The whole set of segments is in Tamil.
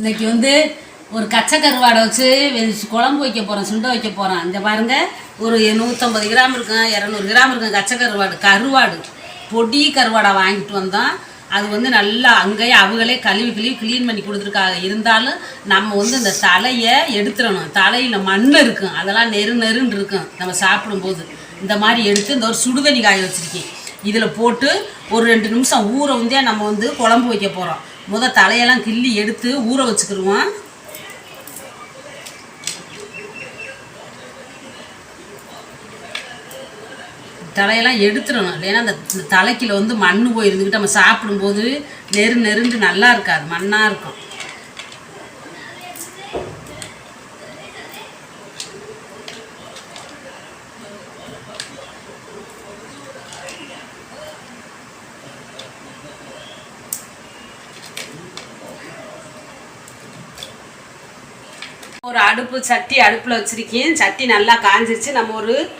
இன்னைக்கு வந்து ஒரு கச்சை கருவாடை வச்சு குழம்பு வைக்க போகிறோம் சுண்டை வைக்க போகிறோம் இந்த பாருங்க ஒரு நூற்றம்பது கிராம் இருக்கும் இரநூறு கிராம் இருக்கும் கச்சை கருவாடு. கருவாடு பொடி கருவாடை வாங்கிட்டு வந்தோம். அது வந்து நல்லா அங்கேயே அவங்களே கழுவி கழுவி க்ளீன் பண்ணி கொடுத்துருக்காங்க. இருந்தாலும் நம்ம வந்து இந்த தலையை எடுத்துடணும். தலையில் மண் இருக்கும். அதெல்லாம் நெரு நெருன்னு இருக்கும் நம்ம சாப்பிடும்போது. இந்த மாதிரி எடுத்து இந்த ஒரு சுடுதண்ணி காய வச்சுருக்கேன். இதில் போட்டு ஒரு ரெண்டு நிமிஷம் ஊற வந்தே நம்ம வந்து குழம்பு வைக்க போகிறோம் முத தலையெல்லாம் கிள்ளி எடுத்து ஊற வச்சுக்கிடுவோம் தலையெல்லாம் எடுத்துடணும். இல்லைன்னா அந்த தலைக்கில் வந்து மண் போய் இருந்துக்கிட்டு நம்ம சாப்பிடும்போது நெரு நெருண்டு நல்லா இருக்காது மண்ணாக இருக்கும். ஒரு அடுப்பு சட்டி அடுப்பில் வச்சுருக்கேன். சட்டி நல்லா காஞ்சிருச்சு. நம்ம ஒரு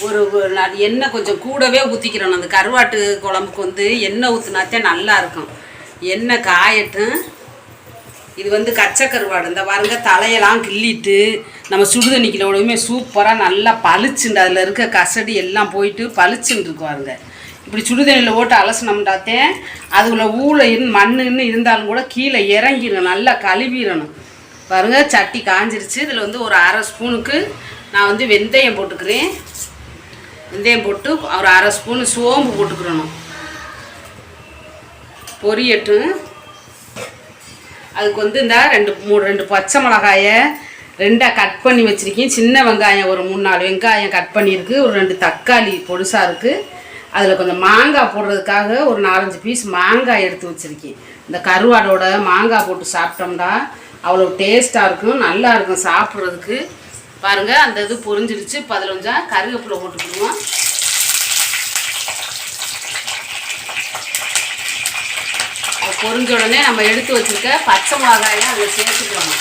ஒரு ந- எண்ணெய் கொஞ்சம் கூடவே ஊற்றிக்கிறோம் அந்த கருவாட்டு குழம்புக்கு வந்து எண்ணெய் ஊற்றினாத்தே நல்லா இருக்கும். எண்ணெய் காயட்டும். இது வந்து கச்சை கருவாடு. இந்த பாருங்க தலையெல்லாம் கிள்ளிட்டு நம்ம சுடுதண்ணிக்கில் உடனே சூப்பராக நல்லா பளிச்சுண்டு அதில் இருக்க கசடி எல்லாம் போயிட்டு பளிச்சுன்னு இருக்கு பாருங்க. இப்படி சுடுதண்ணியில் போட்டு அலசினோம்டாத்தே அதுக்குள்ளே ஊழ இருந்து மண்ணுன்னு இருந்தாலும் கூட கீழே இறங்கிடணும் நல்லா கழுவிடணும் பாருங்க சட்டி காஞ்சிருச்சு. இதில் வந்து ஒரு அரை ஸ்பூனுக்கு நான் வந்து வெந்தயம் போட்டுக்கிறேன். வெந்தயம் போட்டு ஒரு அரை ஸ்பூனு சோம்பு போட்டுக்கிறணும். பொரியட்டும் அதுக்கு வந்து இந்த ரெண்டு மூணு ரெண்டு பச்சை மிளகாயை ரெண்டாக கட் பண்ணி வச்சுருக்கேன். சின்ன வெங்காயம் ஒரு மூணு நாலு வெங்காயம் கட் பண்ணியிருக்கு. ஒரு ரெண்டு தக்காளி பொடுசாக இருக்குது அதில் கொஞ்சம் மாங்காய் போடுறதுக்காக ஒரு நாலஞ்சு பீஸ் மாங்காய் எடுத்து வச்சுருக்கேன். இந்த கருவாடோட மாங்காய் போட்டு சாப்பிட்டோம்னா அவ்வளோ டேஸ்ட்டாக இருக்கும் நல்லா இருக்கும் சாப்பிட்றதுக்கு. பாருங்கள் அந்த இது பொரிஞ்சிருச்சு. பதினஞ்சா கருவேப்பிலை போட்டுக்கிடுவோம் பொரிஞ்ச உடனே நம்ம எடுத்து வச்சிருக்க பச்சை மிளகாயும் அதில் சேர்த்துக்கணும்.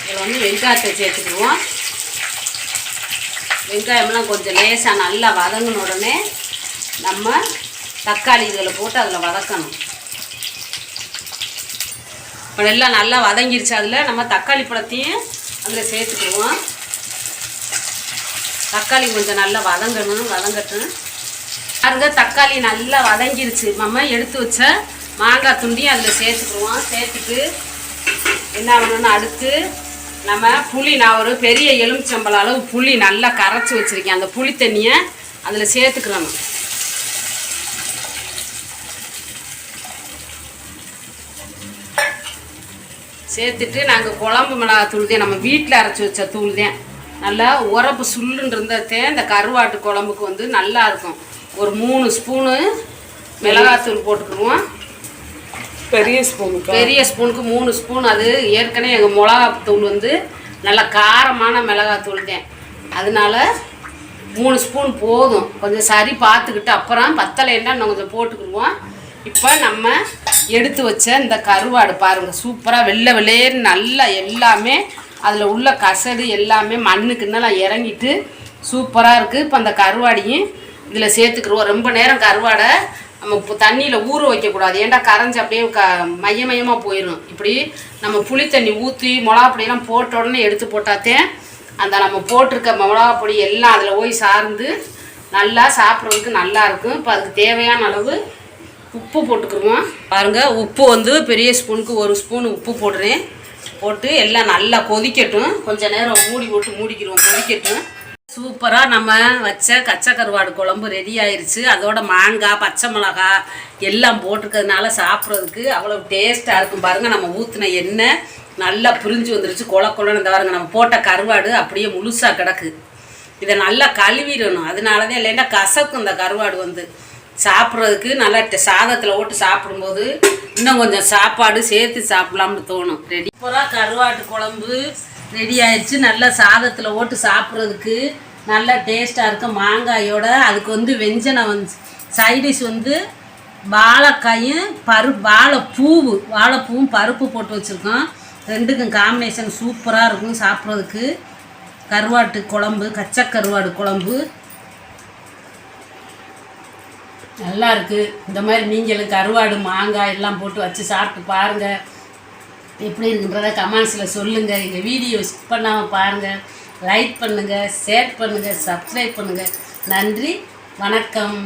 இதில் வந்து வெங்காயத்தை சேர்த்துக்கிடுவோம் வெங்காயம்லாம் கொஞ்சம் லேசாக நல்லா வதங்கின உடனே நம்ம தக்காளி இதில் போட்டு அதில் வதக்கணும். இப்போ எல்லாம் நல்லா வதங்கிருச்சு அதில் நம்ம தக்காளி பழத்தையும் அதில் சேர்த்துக்குவோம். தக்காளி கொஞ்சம் நல்லா வதங்கணும் வதங்கட்டும். பாருங்க தக்காளி நல்லா வதங்கிருச்சு. நம்ம எடுத்து வச்ச மாங்காய் துண்டியும் அதில் சேர்த்துக்குவோம். சேர்த்துட்டு என்ன பண்ணணும்னு அடுத்து நம்ம புளி நான் ஒரு பெரிய எலுமிச்சம்பழம் அளவு புளி நல்லா கரைச்சி வச்சுருக்கேன். அந்த புளி தண்ணியை அதில் சேர்த்துக்கிறணும் சேர்த்துட்டு நாங்கள் குழம்பு மிளகா தூள் தான் நம்ம வீட்டில் அரைச்சி வச்ச தூள் தான் நல்லா உரப்பு சுள்ளுன்னு இருந்ததே இந்த கருவாட்டு குழம்புக்கு வந்து நல்லா இருக்கும். ஒரு மூணு ஸ்பூனு மிளகாத்தூள் போட்டுக்குருவோம் பெரிய ஸ்பூன் பெரிய ஸ்பூனுக்கு மூணு ஸ்பூன். அது ஏற்கனவே எங்கள் மிளகாத்தூள் வந்து நல்ல காரமான மிளகாத்தூள் தான். அதனால மூணு ஸ்பூன் போதும். கொஞ்சம் சரி பார்த்துக்கிட்டு அப்புறம் பத்தலைன்னா இன்னும் கொஞ்சம் போட்டுக்கிடுவோம். இப்போ நம்ம எடுத்து வச்ச இந்த கருவாடு பாருங்கள் சூப்பராக வெள்ளை வெள்ளையர் நல்லா எல்லாமே அதில் உள்ள கசடு எல்லாமே மண்ணுக்குன்னெல்லாம் இறங்கிட்டு சூப்பராக இருக்குது இப்போ அந்த கருவாடையும் இதில் சேர்த்துக்கிடுவோம். ரொம்ப நேரம் கருவாடை நம்ம இப்போ தண்ணியில் ஊற வைக்கக்கூடாது. ஏன்டா கரைஞ்சி அப்படியே க மைய மையமாக போயிடும் இப்படி நம்ம புளி தண்ணி ஊற்றி மிளகா பொடியெல்லாம் போட்ட உடனே எடுத்து போட்டாத்தே அந்த நம்ம போட்டிருக்க மிளகா பொடி எல்லாம் அதில் போய் சார்ந்து நல்லா சாப்பிட்றதுக்கு நல்லா இருக்கும். இப்போ அதுக்கு தேவையான அளவு உப்பு போட்டுக்குருவோம். பாருங்கள் உப்பு வந்து பெரிய ஸ்பூனுக்கு ஒரு ஸ்பூன் உப்பு போடுறேன். போட்டு எல்லாம் நல்லா கொதிக்கட்டும். கொஞ்சம் நேரம் மூடி போட்டு மூடிக்கிடுவோம் கொதிக்கட்டும். சூப்பராக நம்ம வச்ச கச்சை கருவாடு குழம்பு ரெடி ஆயிடுச்சு அதோட மாங்காய் பச்சை மிளகா எல்லாம் போட்டிருக்கிறதுனால சாப்பிட்றதுக்கு அவ்வளோ டேஸ்ட்டாக இருக்கும். பாருங்கள் நம்ம ஊற்றின எண்ணெய் நல்லா பிரிஞ்சு வந்துருச்சு. கொல கொலன்னு இந்த பாருங்கள் நம்ம போட்ட கருவாடு அப்படியே முழுசாக கிடக்கு. இதை நல்லா கழுவிடணும். அதனால தான் இல்லைன்னா கசக்கும் இந்த கருவாடு வந்து. சாப்பிட்றதுக்கு நல்லா சாதத்தில் போட்டு சாப்பிடும்போது இன்னும் கொஞ்சம் சாப்பாடு சேர்த்து சாப்பிட்லாம்னு தோணும். ரெடி சூப்பராக கருவாட்டு குழம்பு ரெடி ஆயிடுச்சு. நல்லா சாதத்தில் போட்டு சாப்பிட்றதுக்கு நல்லா டேஸ்ட்டாக இருக்கும் மாங்காயோட அதுக்கு வந்து வெஞ்சனம் வந்து சைடிஷ் வந்து வாழைக்காயும் பரு வாழைப்பூவு வாழைப்பூவும் பருப்பு போட்டு வச்சுருக்கோம். ரெண்டுக்கும் காம்பினேஷன் சூப்பராக இருக்கும் சாப்பிட்றதுக்கு. கருவாட்டு குழம்பு கச்சை கருவாடு குழம்பு. நல்லா இருக்குது இந்த மாதிரி நீங்களும் கருவாடு மாங்காய் எல்லாம் போட்டு வச்சு சாப்பிட்டு பாருங்கள் எப்படி இருக்குன்றத கமெண்ட்ஸில் சொல்லுங்கள் எங்கள் வீடியோ ஸ்கிப் பண்ணாமல் பாருங்கள் லைக் பண்ணுங்கள் ஷேர் பண்ணுங்கள் சப்ஸ்கிரைப் பண்ணுங்கள் நன்றி வணக்கம்.